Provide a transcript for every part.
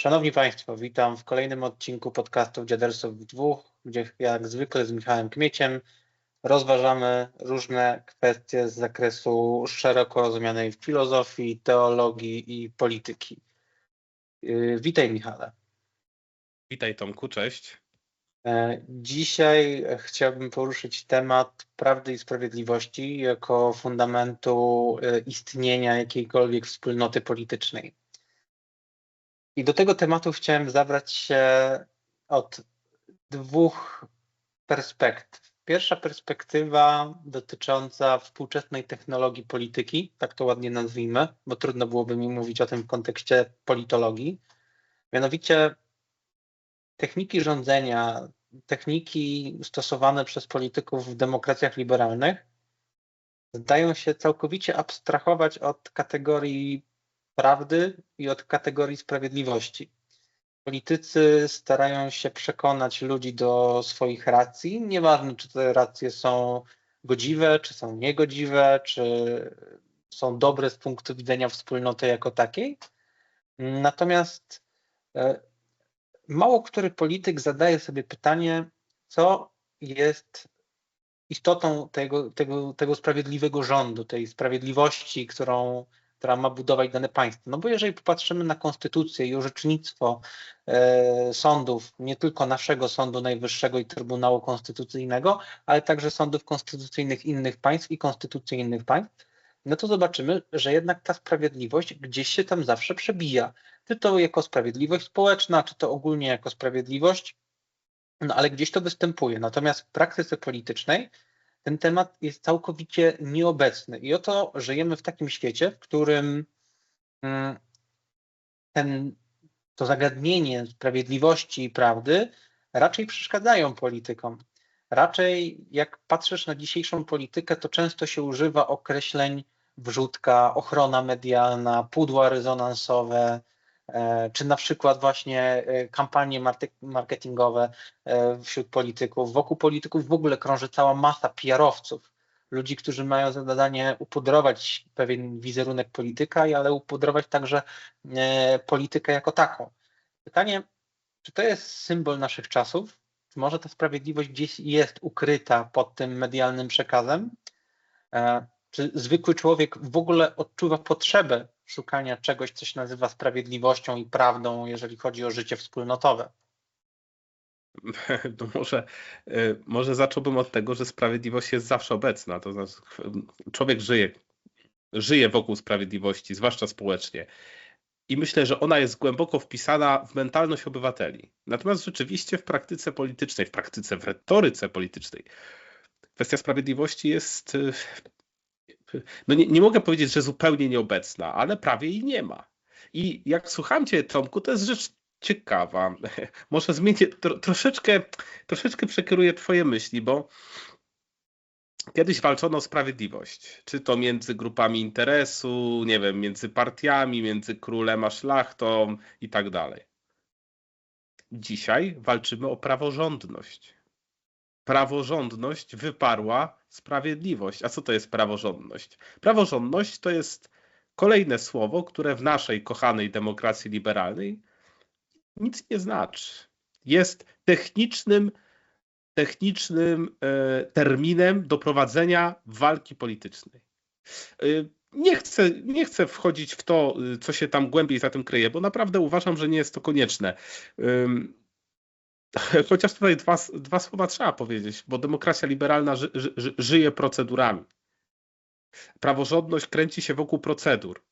Szanowni Państwo, witam w kolejnym odcinku podcastu Dziadersów w dwóch, gdzie jak zwykle z Michałem Kmieciem rozważamy różne kwestie z zakresu szeroko rozumianej filozofii, teologii i polityki. Yy, witaj Michale. Witaj Tomku, cześć. E, dzisiaj chciałbym poruszyć temat prawdy i sprawiedliwości jako fundamentu e, istnienia jakiejkolwiek wspólnoty politycznej. I do tego tematu chciałem zabrać się od dwóch perspektyw. Pierwsza perspektywa dotycząca współczesnej technologii polityki, tak to ładnie nazwijmy, bo trudno byłoby mi mówić o tym w kontekście politologii. Mianowicie techniki rządzenia, techniki stosowane przez polityków w demokracjach liberalnych zdają się całkowicie abstrahować od kategorii prawdy i od kategorii sprawiedliwości. Politycy starają się przekonać ludzi do swoich racji, nieważne czy te racje są godziwe, czy są niegodziwe, czy są dobre z punktu widzenia wspólnoty jako takiej. Natomiast e, mało który polityk zadaje sobie pytanie, co jest istotą tego, tego, tego sprawiedliwego rządu, tej sprawiedliwości, którą, która ma budować dane państwo. No bo jeżeli popatrzymy na konstytucję i orzecznictwo e, sądów, nie tylko naszego Sądu Najwyższego i Trybunału Konstytucyjnego, ale także sądów konstytucyjnych innych państw i konstytucji innych państw, no to zobaczymy, że jednak ta sprawiedliwość gdzieś się tam zawsze przebija. Czy to jako sprawiedliwość społeczna, czy to ogólnie jako sprawiedliwość, no ale gdzieś to występuje. Natomiast w praktyce politycznej ten temat jest całkowicie nieobecny. I oto żyjemy w takim świecie, w którym mm, ten, to zagadnienie sprawiedliwości i prawdy raczej przeszkadzają politykom. Raczej jak patrzysz na dzisiejszą politykę, to często się używa określeń wrzutka, ochrona medialna, pudła rezonansowe, czy na przykład właśnie e, kampanie marketingowe e, wśród polityków. Wokół polityków w ogóle krąży cała masa PR-owców, ludzi, którzy mają za zadanie upudrować pewien wizerunek polityka, ale upudrować także politykę jako taką. Pytanie, czy to jest symbol naszych czasów? Może ta sprawiedliwość gdzieś jest ukryta pod tym medialnym przekazem? Czy zwykły człowiek w ogóle odczuwa potrzebę szukania czegoś, co się nazywa sprawiedliwością i prawdą, jeżeli chodzi o życie wspólnotowe? To może, y, może zacząłbym od tego, że sprawiedliwość jest zawsze obecna. To znaczy, człowiek żyje, żyje wokół sprawiedliwości, zwłaszcza społecznie. I myślę, że ona jest głęboko wpisana w mentalność obywateli. Natomiast rzeczywiście w praktyce politycznej, w praktyce, w retoryce politycznej, kwestia sprawiedliwości jest y, no nie, nie mogę powiedzieć, że zupełnie nieobecna, ale prawie jej nie ma. I jak słucham cię, Tomku, to jest rzecz ciekawa. Może zmienię, tro, troszeczkę, troszeczkę przekieruję twoje myśli, bo kiedyś walczono o sprawiedliwość. Czy to między grupami interesu, nie wiem, między partiami, między królem a szlachtą i tak dalej. Dzisiaj walczymy o praworządność praworządność wyparła sprawiedliwość. A co to jest praworządność? Praworządność to jest kolejne słowo, które w naszej kochanej demokracji liberalnej nic nie znaczy. Jest technicznym, technicznym e, terminem do prowadzenia walki politycznej. E, nie chcę, nie chcę wchodzić w to, e, co się tam głębiej za tym kryje, bo naprawdę uważam, że nie jest to konieczne. Chociaż tutaj dwa, dwa słowa trzeba powiedzieć, bo demokracja liberalna ży, ży, żyje procedurami. Praworządność kręci się wokół procedur.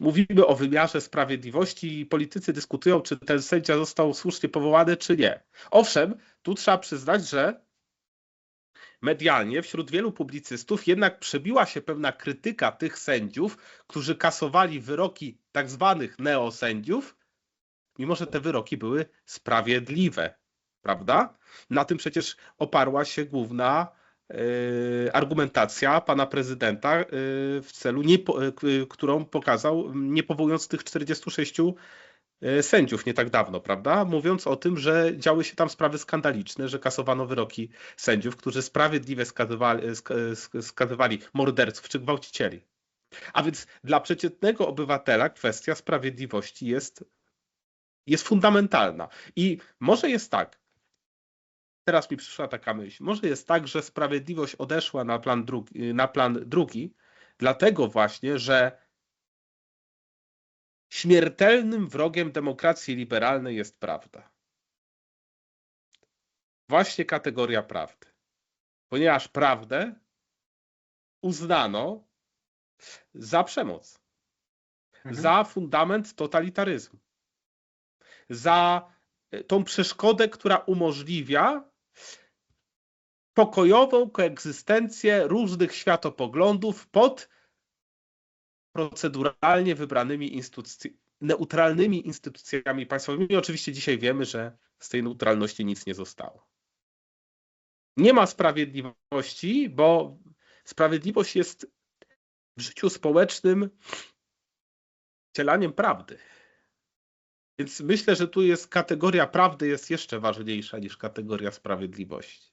Mówimy o wymiarze sprawiedliwości i politycy dyskutują, czy ten sędzia został słusznie powołany, czy nie. Owszem, tu trzeba przyznać, że medialnie wśród wielu publicystów jednak przebiła się pewna krytyka tych sędziów, którzy kasowali wyroki tak zwanych neosędziów, mimo że te wyroki były sprawiedliwe prawda? Na tym przecież oparła się główna e, argumentacja pana prezydenta e, w celu, nie, e, którą pokazał, nie powołując tych 46 sędziów nie tak dawno, prawda? Mówiąc o tym, że działy się tam sprawy skandaliczne, że kasowano wyroki sędziów, którzy sprawiedliwie skazywali, skazywali morderców czy gwałcicieli. A więc dla przeciętnego obywatela kwestia sprawiedliwości jest Jest fundamentalna. I może jest tak, teraz mi przyszła taka myśl, może jest tak, że sprawiedliwość odeszła na plan drugi, na plan drugi dlatego właśnie, że śmiertelnym wrogiem demokracji liberalnej jest prawda. Właśnie kategoria prawdy. Ponieważ prawdę uznano za przemoc, mhm. za fundament totalitaryzmu, za tą przeszkodę, która umożliwia pokojową koegzystencję różnych światopoglądów pod proceduralnie wybranymi instytucjami, neutralnymi instytucjami państwowymi. Oczywiście dzisiaj wiemy, że z tej neutralności nic nie zostało. Nie ma sprawiedliwości, bo sprawiedliwość jest w życiu społecznym cielaniem prawdy. Więc myślę, że tu jest kategoria prawdy jest jeszcze ważniejsza niż kategoria sprawiedliwości.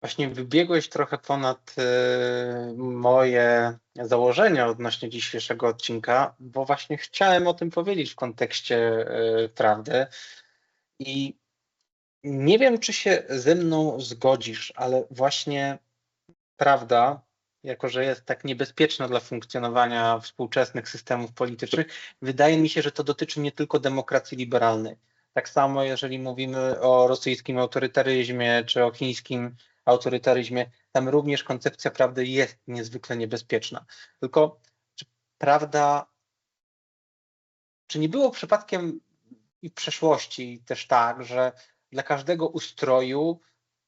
Właśnie wybiegłeś trochę ponad y, moje założenia odnośnie dzisiejszego odcinka, bo właśnie chciałem o tym powiedzieć w kontekście y, prawdy. I nie wiem, czy się ze mną zgodzisz, ale właśnie prawda, jako że jest tak niebezpieczna dla funkcjonowania współczesnych systemów politycznych, wydaje mi się, że to dotyczy nie tylko demokracji liberalnej. Tak samo, jeżeli mówimy o rosyjskim autorytaryzmie czy o chińskim autorytaryzmie, tam również koncepcja prawdy jest niezwykle niebezpieczna. Tylko czy prawda, czy nie było przypadkiem i w przeszłości też tak, że dla każdego ustroju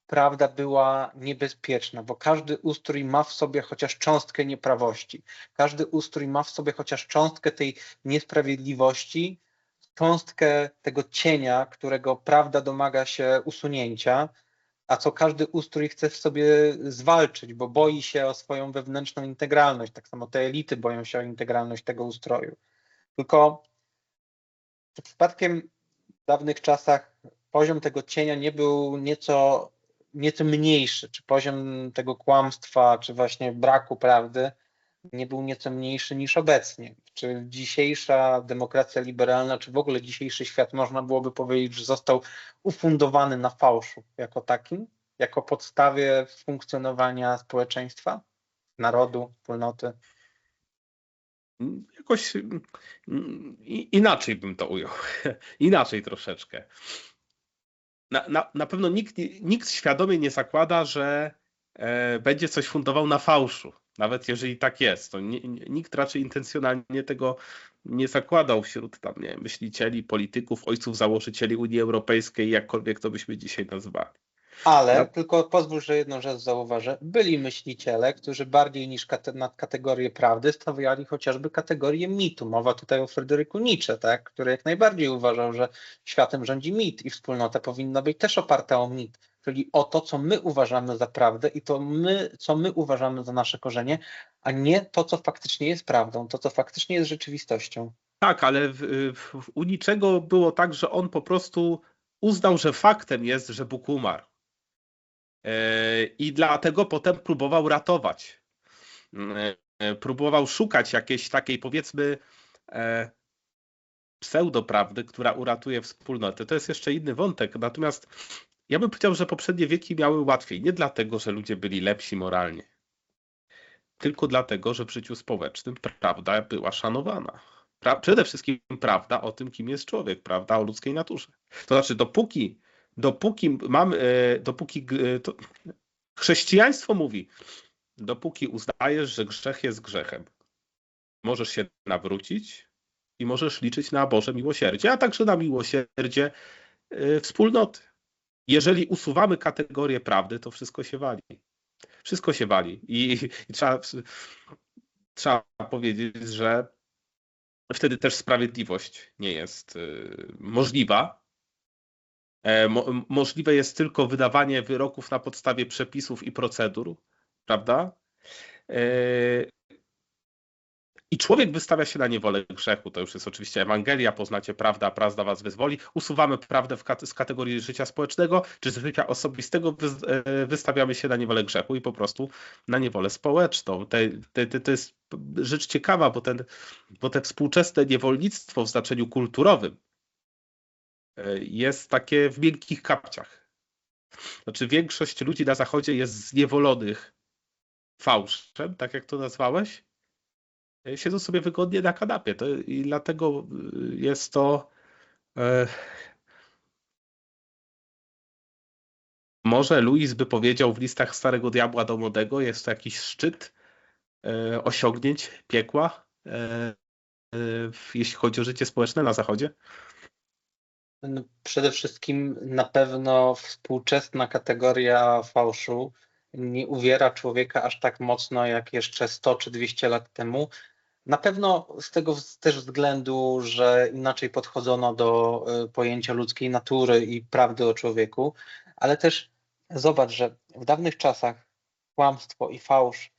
prawda była niebezpieczna, bo każdy ustrój ma w sobie chociaż cząstkę nieprawości. Każdy ustrój ma w sobie chociaż cząstkę tej niesprawiedliwości, cząstkę tego cienia, którego prawda domaga się usunięcia, a co każdy ustrój chce w sobie zwalczyć, bo boi się o swoją wewnętrzną integralność. Tak samo te elity boją się o integralność tego ustroju. Tylko przypadkiem w dawnych czasach poziom tego cienia nie był nieco, nieco mniejszy, czy poziom tego kłamstwa, czy właśnie braku prawdy nie był nieco mniejszy niż obecnie. Czy dzisiejsza demokracja liberalna, czy w ogóle dzisiejszy świat można byłoby powiedzieć, że został ufundowany na fałszu jako takim, jako podstawie funkcjonowania społeczeństwa, narodu, wspólnoty? Jakoś mm, inaczej bym to ujął. inaczej troszeczkę na, na, na pewno nikt, nikt świadomie nie zakłada, że e, będzie coś fundował na fałszu. Nawet jeżeli tak jest, to nie, nikt raczej intencjonalnie tego nie zakładał wśród tam, nie, myślicieli, polityków, ojców założycieli Unii Europejskiej, jakkolwiek to byśmy dzisiaj nazwali. Ale no. tylko pozwól, że jedną rzecz zauważę. Byli myśliciele, którzy bardziej niż kate nad kategorię prawdy stawiali chociażby kategorię mitu. Mowa tutaj o Fryderyku Nietzsche, tak? który jak najbardziej uważał, że światem rządzi mit i wspólnota powinna być też oparta o mit, czyli o to, co my uważamy za prawdę i to my, co my uważamy za nasze korzenie, a nie to, co faktycznie jest prawdą, to, co faktycznie jest rzeczywistością. Tak, ale w, w, u niczego było tak, że on po prostu uznał, że faktem jest, że Bóg umarł. E, I dlatego potem próbował ratować. E, próbował szukać jakiejś takiej, powiedzmy, e, pseudoprawdy, która uratuje wspólnotę. To jest jeszcze inny wątek. Natomiast ja bym powiedział, że poprzednie wieki miały łatwiej. Nie dlatego, że ludzie byli lepsi moralnie, tylko dlatego, że w życiu społecznym prawda była szanowana. Pra przede wszystkim prawda o tym, kim jest człowiek, prawda o ludzkiej naturze. To znaczy, dopóki dopóki mam, e, dopóki e, to, chrześcijaństwo mówi, dopóki uznajesz, że grzech jest grzechem, możesz się nawrócić i możesz liczyć na Boże miłosierdzie, a także na miłosierdzie e, wspólnoty. Jeżeli usuwamy kategorię prawdy, to wszystko się wali. Wszystko się wali. I, i trzeba, trzeba powiedzieć, że wtedy też sprawiedliwość nie jest możliwa, E, mo możliwe jest tylko wydawanie wyroków na podstawie przepisów i procedur, prawda? E, I człowiek wystawia się na niewolę grzechu. To już jest oczywiście Ewangelia, poznacie prawdę, a prawda was wyzwoli. Usuwamy prawdę z kategorii życia społecznego czy z życia osobistego, e, wystawiamy się na niewolę grzechu i po prostu na niewolę społeczną. Te, te, te, to jest rzecz ciekawa, bo, ten, bo te współczesne niewolnictwo w znaczeniu kulturowym, e, jest takie w miękkich kapciach. Znaczy większość ludzi na zachodzie jest zniewolonych fałszem, tak jak to nazwałeś, siedzą sobie wygodnie na kanapie. To, I dlatego jest to e, Może Louis by powiedział w listach Starego Diabła do Młodego, jest to jakiś szczyt e, osiągnięć piekła, e, e, jeśli chodzi o życie społeczne na Zachodzie? No, przede wszystkim na pewno współczesna kategoria fałszu nie uwiera człowieka aż tak mocno jak jeszcze 100 czy 200 lat temu. Na pewno z tego też względu, że inaczej podchodzono do e, pojęcia ludzkiej natury i prawdy o człowieku, ale też Zobacz, że w dawnych czasach kłamstwo i fałsz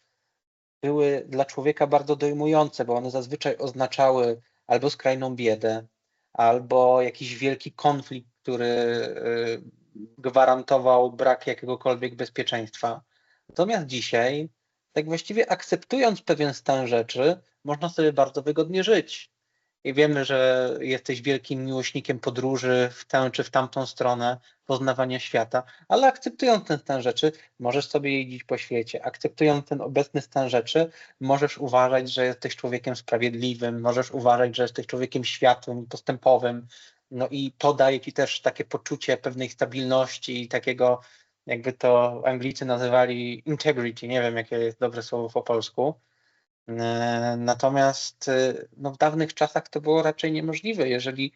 były dla człowieka bardzo dojmujące, bo one zazwyczaj oznaczały albo skrajną biedę, albo jakiś wielki konflikt, który y, gwarantował brak jakiegokolwiek bezpieczeństwa. Natomiast dzisiaj, tak właściwie akceptując pewien stan rzeczy, można sobie bardzo wygodnie żyć i wiemy, że jesteś wielkim miłośnikiem podróży w tę czy w tamtą stronę, poznawania świata, ale akceptując ten stan rzeczy, możesz sobie jeździć po świecie. Akceptując ten obecny stan rzeczy, możesz uważać, że jesteś człowiekiem sprawiedliwym, możesz uważać, że jesteś człowiekiem światłym, postępowym. No i to daje ci też takie poczucie pewnej stabilności i takiego, jakby to Anglicy nazywali integrity, nie wiem jakie jest dobre słowo po polsku E, natomiast e, no, w dawnych czasach to było raczej niemożliwe. Jeżeli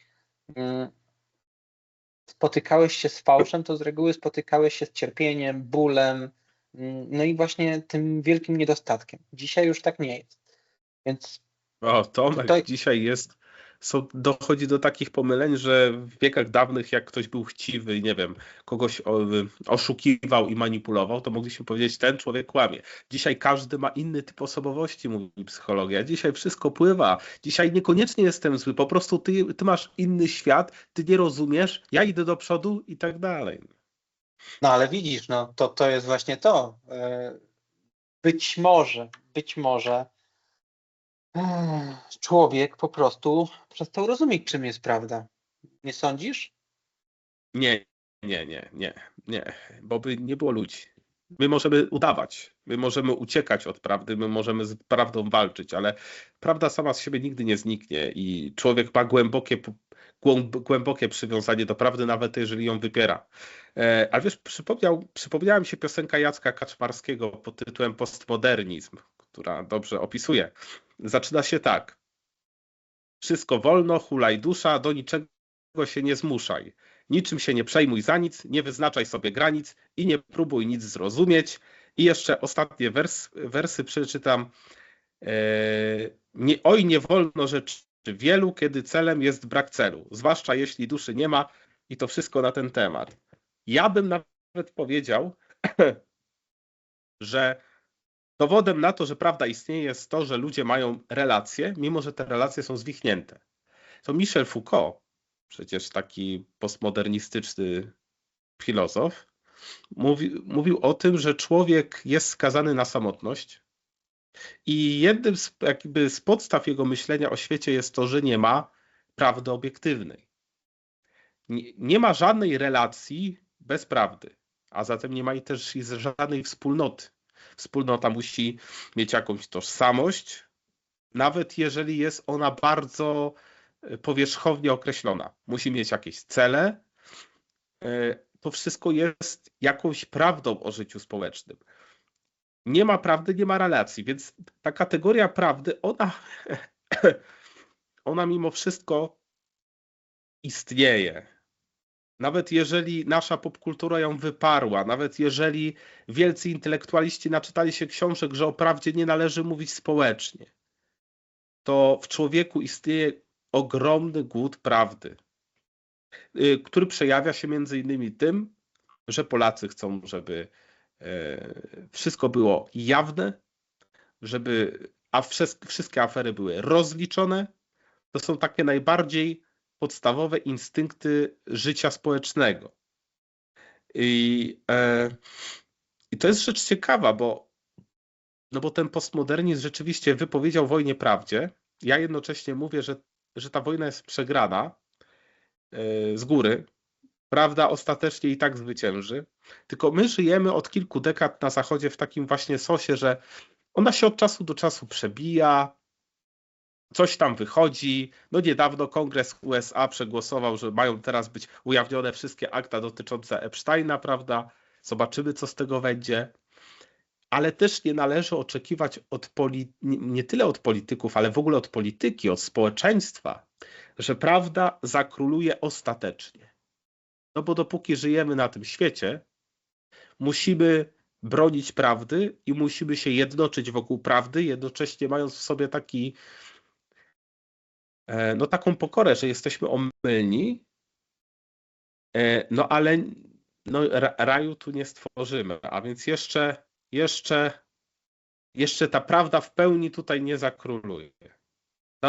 mm, spotykałeś się z fałszem, to z reguły spotykałeś się z cierpieniem, bólem, mm, no i właśnie tym wielkim niedostatkiem. Dzisiaj już tak nie jest. Więc o, Tomek, tutaj... dzisiaj jest są, dochodzi do takich pomyleń, że w wiekach dawnych, jak ktoś był chciwy i nie wiem, kogoś oszukiwał i manipulował, to mogliśmy powiedzieć, ten człowiek kłamie. Dzisiaj każdy ma inny typ osobowości, mówi psychologia. Dzisiaj wszystko pływa. Dzisiaj niekoniecznie jestem zły, po prostu ty, ty masz inny świat, ty nie rozumiesz, ja idę do przodu i tak dalej. No ale widzisz, no to, to jest właśnie to. E, być może, być może człowiek po prostu przestał rozumieć, czym jest prawda. Nie sądzisz? Nie, nie, nie, nie, nie, bo by nie było ludzi. My możemy udawać, my możemy uciekać od prawdy, my możemy z prawdą walczyć, ale prawda sama z siebie nigdy nie zniknie i człowiek ma głębokie, głębokie przywiązanie do prawdy, nawet jeżeli ją wypiera. E, ale wiesz, przypomniał, przypomniała mi się piosenka Jacka Kaczmarskiego pod tytułem Postmodernizm, która dobrze opisuje zaczyna się tak. Wszystko wolno, hulaj dusza, do niczego się nie zmuszaj. Niczym się nie przejmuj za nic, nie wyznaczaj sobie granic i nie próbuj nic zrozumieć. I jeszcze ostatnie wers, wersy przeczytam. Eee, nie, oj, nie wolno rzeczy wielu, kiedy celem jest brak celu, zwłaszcza jeśli duszy nie ma i to wszystko na ten temat. Ja bym nawet powiedział, że Dowodem na to, że prawda istnieje, jest to, że ludzie mają relacje, mimo że te relacje są zwichnięte. To Michel Foucault, przecież taki postmodernistyczny filozof, mówi, mówił o tym, że człowiek jest skazany na samotność. I jednym z, jakby z podstaw jego myślenia o świecie jest to, że nie ma prawdy obiektywnej. Nie, nie ma żadnej relacji bez prawdy, a zatem nie ma też żadnej wspólnoty wspólnota musi mieć jakąś tożsamość, nawet jeżeli jest ona bardzo e, powierzchownie określona. Musi mieć jakieś cele. E, to wszystko jest jakąś prawdą o życiu społecznym. Nie ma prawdy, nie ma relacji, więc ta kategoria prawdy, ona, ona mimo wszystko istnieje. Nawet jeżeli nasza popkultura ją wyparła, nawet jeżeli wielcy intelektualiści naczytali się książek, że o prawdzie nie należy mówić społecznie, to w człowieku istnieje ogromny głód prawdy, y, który przejawia się między innymi tym, że Polacy chcą, żeby e, wszystko było jawne, żeby a wszystkie afery były rozliczone. To są takie najbardziej podstawowe instynkty życia społecznego. I, e, i to jest rzecz ciekawa, bo, no bo ten postmodernizm rzeczywiście wypowiedział wojnie prawdzie. Ja jednocześnie mówię, że, że ta wojna jest przegrana, y, z góry. Prawda ostatecznie i tak zwycięży. Tylko my żyjemy od kilku dekad na Zachodzie w takim właśnie sosie, że ona się od czasu do czasu przebija, coś tam wychodzi. No niedawno Kongres USA przegłosował, że mają teraz być ujawnione wszystkie akta dotyczące Epsteina, prawda? Zobaczymy, co z tego będzie. Ale też nie należy oczekiwać od poli- nie tyle od polityków, ale w ogóle od polityki, od społeczeństwa, że prawda zakróluje ostatecznie. No bo dopóki żyjemy na tym świecie, musimy bronić prawdy i musimy się jednoczyć wokół prawdy, jednocześnie mając w sobie taki, no taką pokorę, że jesteśmy omylni, e, no ale no, raju tu nie stworzymy, a więc jeszcze, jeszcze, jeszcze ta prawda w pełni tutaj nie zakróluje.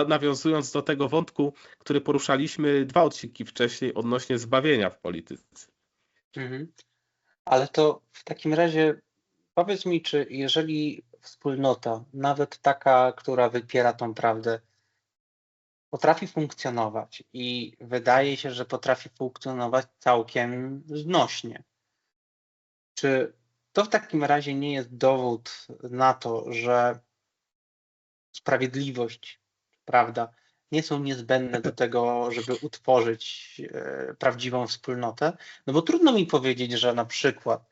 Nawiązując do tego wątku, który poruszaliśmy dwa odcinki wcześniej odnośnie zbawienia w polityce. Mhm. Ale to w takim razie powiedz mi, czy jeżeli wspólnota, nawet taka, która wypiera tą prawdę, potrafi funkcjonować i wydaje się, że potrafi funkcjonować całkiem znośnie. Czy to w takim razie nie jest dowód na to, że sprawiedliwość, prawda, nie są niezbędne do tego, żeby utworzyć e, prawdziwą wspólnotę? No bo trudno mi powiedzieć, że na przykład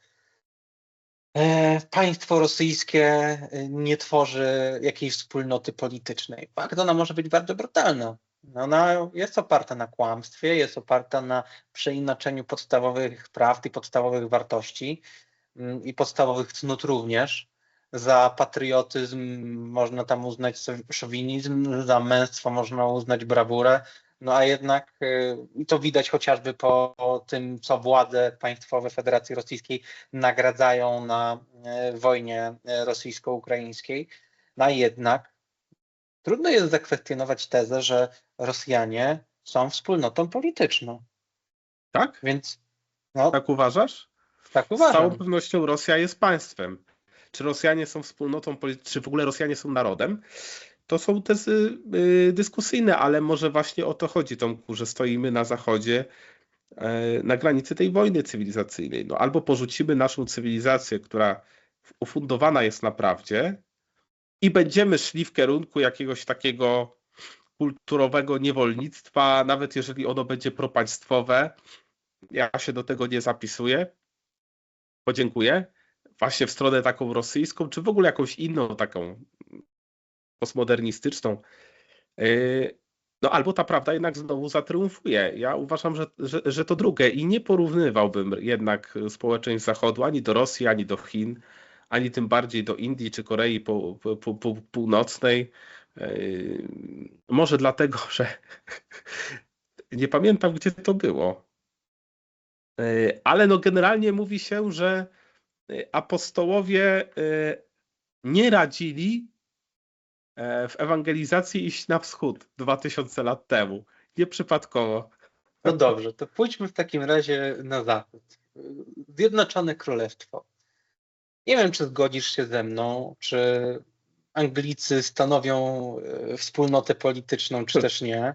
państwo rosyjskie e, nie tworzy jakiejś wspólnoty politycznej. Fakt, ona może być bardzo brutalna. Ona jest oparta na kłamstwie, jest oparta na przeinaczeniu podstawowych praw i podstawowych wartości mm, i podstawowych cnót również. Za patriotyzm można tam uznać szowinizm, za męstwo można uznać brawurę, no a jednak y, i to widać chociażby po tym, co władze państwowe Federacji Rosyjskiej nagradzają na y, wojnie y, rosyjsko-ukraińskiej, no a jednak trudno jest zakwestionować tezę, że Rosjanie są wspólnotą polityczną. Tak? Więc no, tak uważasz? Tak uważam. Z całą pewnością Rosja jest państwem. Czy Rosjanie są wspólnotą polityczną, czy w ogóle Rosjanie są narodem? To są tezy y, dyskusyjne, ale może właśnie o to chodzi, Tomku, że stoimy na zachodzie e, na granicy tej wojny cywilizacyjnej. No, albo porzucimy naszą cywilizację, która ufundowana jest na prawdzie i będziemy szli w kierunku jakiegoś takiego kulturowego niewolnictwa, nawet jeżeli ono będzie propaństwowe. Ja się do tego nie zapisuję. Podziękuję. Właśnie w stronę taką rosyjską, czy w ogóle jakąś inną taką postmodernistyczną. Yy, no albo ta prawda jednak znowu zatriumfuje. Ja uważam, że, że, że to drugie i nie porównywałbym jednak społeczeństw Zachodu ani do Rosji, ani do Chin, ani tym bardziej do Indii czy Korei po, po, po, Północnej. Yy, może dlatego, że nie pamiętam, gdzie to było. Yy, ale no generalnie mówi się, że apostołowie nie radzili E, w ewangelizacji iść na wschód 2000 lat temu. Nieprzypadkowo. No dobrze, to pójdźmy w takim razie na zachód. Zjednoczone Królestwo. Nie wiem, czy zgodzisz się ze mną, czy Anglicy stanowią e, wspólnotę polityczną, czy też nie.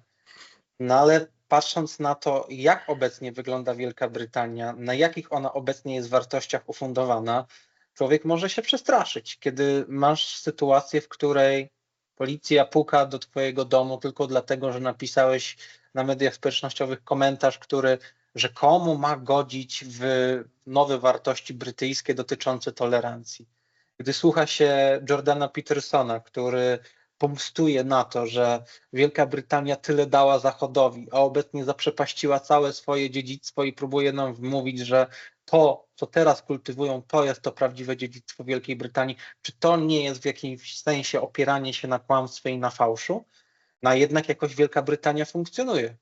No ale patrząc na to, jak obecnie wygląda Wielka Brytania, na jakich ona obecnie jest wartościach ufundowana, człowiek może się przestraszyć, kiedy masz sytuację, w której policja puka do twojego domu tylko dlatego, że napisałeś na mediach społecznościowych komentarz, który rzekomo ma godzić w nowe wartości brytyjskie dotyczące tolerancji. Gdy słucha się Jordana Petersona, który pomstuje na to, że Wielka Brytania tyle dała Zachodowi, a obecnie zaprzepaściła całe swoje dziedzictwo i próbuje nam wmówić, że to, co teraz kultywują, to jest to prawdziwe dziedzictwo Wielkiej Brytanii, czy to nie jest w jakimś sensie opieranie się na kłamstwie i na fałszu? No jednak jakoś Wielka Brytania funkcjonuje.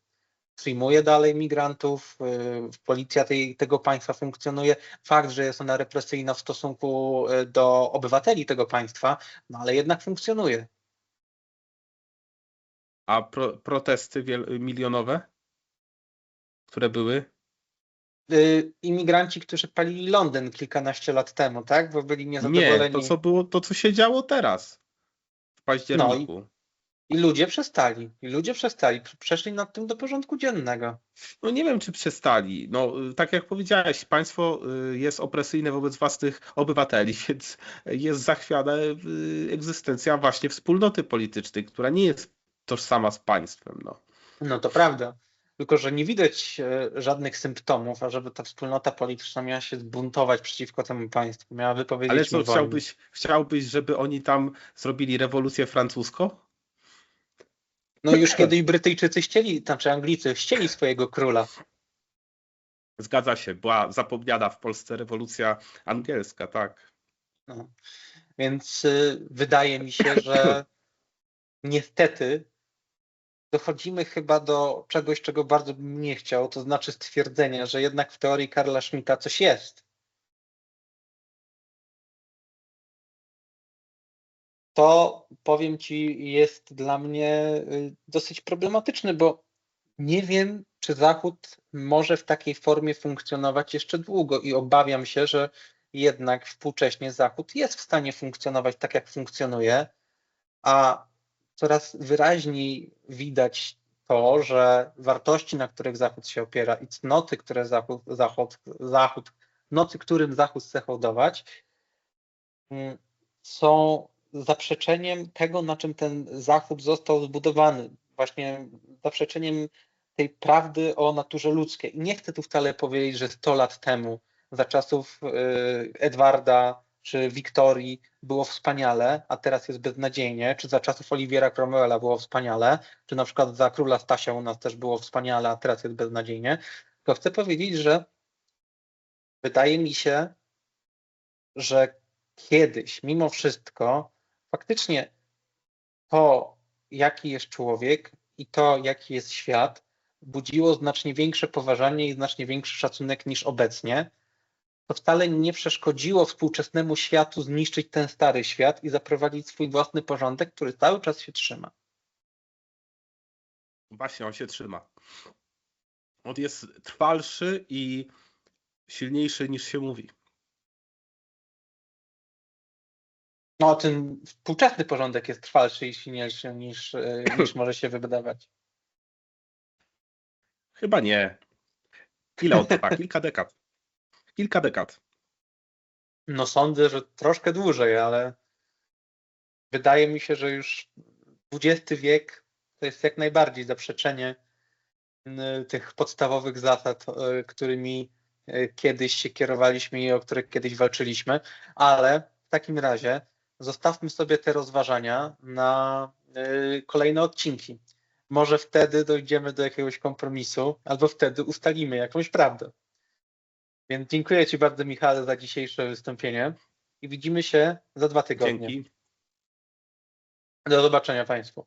Przyjmuje dalej migrantów, yy, policja tej, tego państwa funkcjonuje. Fakt, że jest ona represyjna w stosunku yy, do obywateli tego państwa, no ale jednak funkcjonuje. A pro, protesty milionowe, które były? Y, imigranci, którzy palili Londyn kilkanaście lat temu, tak? Bo byli niezadowoleni. Nie, to co było, to co się działo teraz w październiku. I ludzie przestali. I ludzie przestali. Przeszli nad tym do porządku dziennego. No nie wiem, czy przestali. No, tak jak powiedziałeś, państwo y, jest opresyjne wobec własnych obywateli, więc jest zachwiana y, egzystencja właśnie wspólnoty politycznej, która nie jest tożsama z państwem. No, no to prawda. Tylko, że nie widać e, żadnych symptomów, ażeby ta wspólnota polityczna miała się zbuntować przeciwko temu państwu, miała wypowiedzieć Ale co, chciałbyś, chciałbyś, żeby oni tam zrobili rewolucję francuską? No już kiedyś Brytyjczycy chcieli, znaczy Anglicy chcieli swojego króla. Zgadza się, była zapomniana w Polsce rewolucja angielska, tak. No. Więc y, wydaje mi się, że niestety dochodzimy chyba do czegoś, czego bardzo bym nie chciał, to znaczy stwierdzenia, że jednak w teorii Karla Schmidta coś jest. To powiem Ci, jest dla mnie y, dosyć problematyczny, bo nie wiem, czy Zachód może w takiej formie funkcjonować jeszcze długo i obawiam się, że jednak współcześnie Zachód jest w stanie funkcjonować tak, jak funkcjonuje, a coraz wyraźniej widać to, że wartości, na których Zachód się opiera i cnoty, które Zachód, Zachód, Zachód którym Zachód chce hołdować, mm, są zaprzeczeniem tego, na czym ten Zachód został zbudowany. Właśnie zaprzeczeniem tej prawdy o naturze ludzkiej. I nie chcę tu wcale powiedzieć, że 100 lat temu, za czasów y, Edwarda czy Wiktorii było wspaniale, a teraz jest beznadziejnie, czy za czasów Oliwiera Cromwella było wspaniale, czy na przykład za króla Stasia u nas też było wspaniale, a teraz jest beznadziejnie, to chcę powiedzieć, że wydaje mi się, że kiedyś, mimo wszystko, faktycznie to, jaki jest człowiek i to, jaki jest świat, budziło znacznie większe poważanie i znacznie większy szacunek niż obecnie to wcale nie przeszkodziło współczesnemu światu zniszczyć ten stary świat i zaprowadzić swój własny porządek, który cały czas się trzyma. Właśnie, on się trzyma. On jest trwalszy i silniejszy niż się mówi. No, ten współczesny porządek jest trwalszy i silniejszy niż, e, niż może się wydawać. Chyba nie. Ile on trwa? Kilka dekad kilka dekad. No sądzę, że troszkę dłużej, ale wydaje mi się, że już XX wiek to jest jak najbardziej zaprzeczenie tych podstawowych zasad, e, którymi e, kiedyś się kierowaliśmy i o które kiedyś walczyliśmy, ale w takim razie zostawmy sobie te rozważania na e, kolejne odcinki. Może wtedy dojdziemy do jakiegoś kompromisu, albo wtedy ustalimy jakąś prawdę. Więc dziękuję Ci bardzo, Michale, za dzisiejsze wystąpienie i widzimy się za dwa tygodnie. Dzięki. Do zobaczenia Państwu.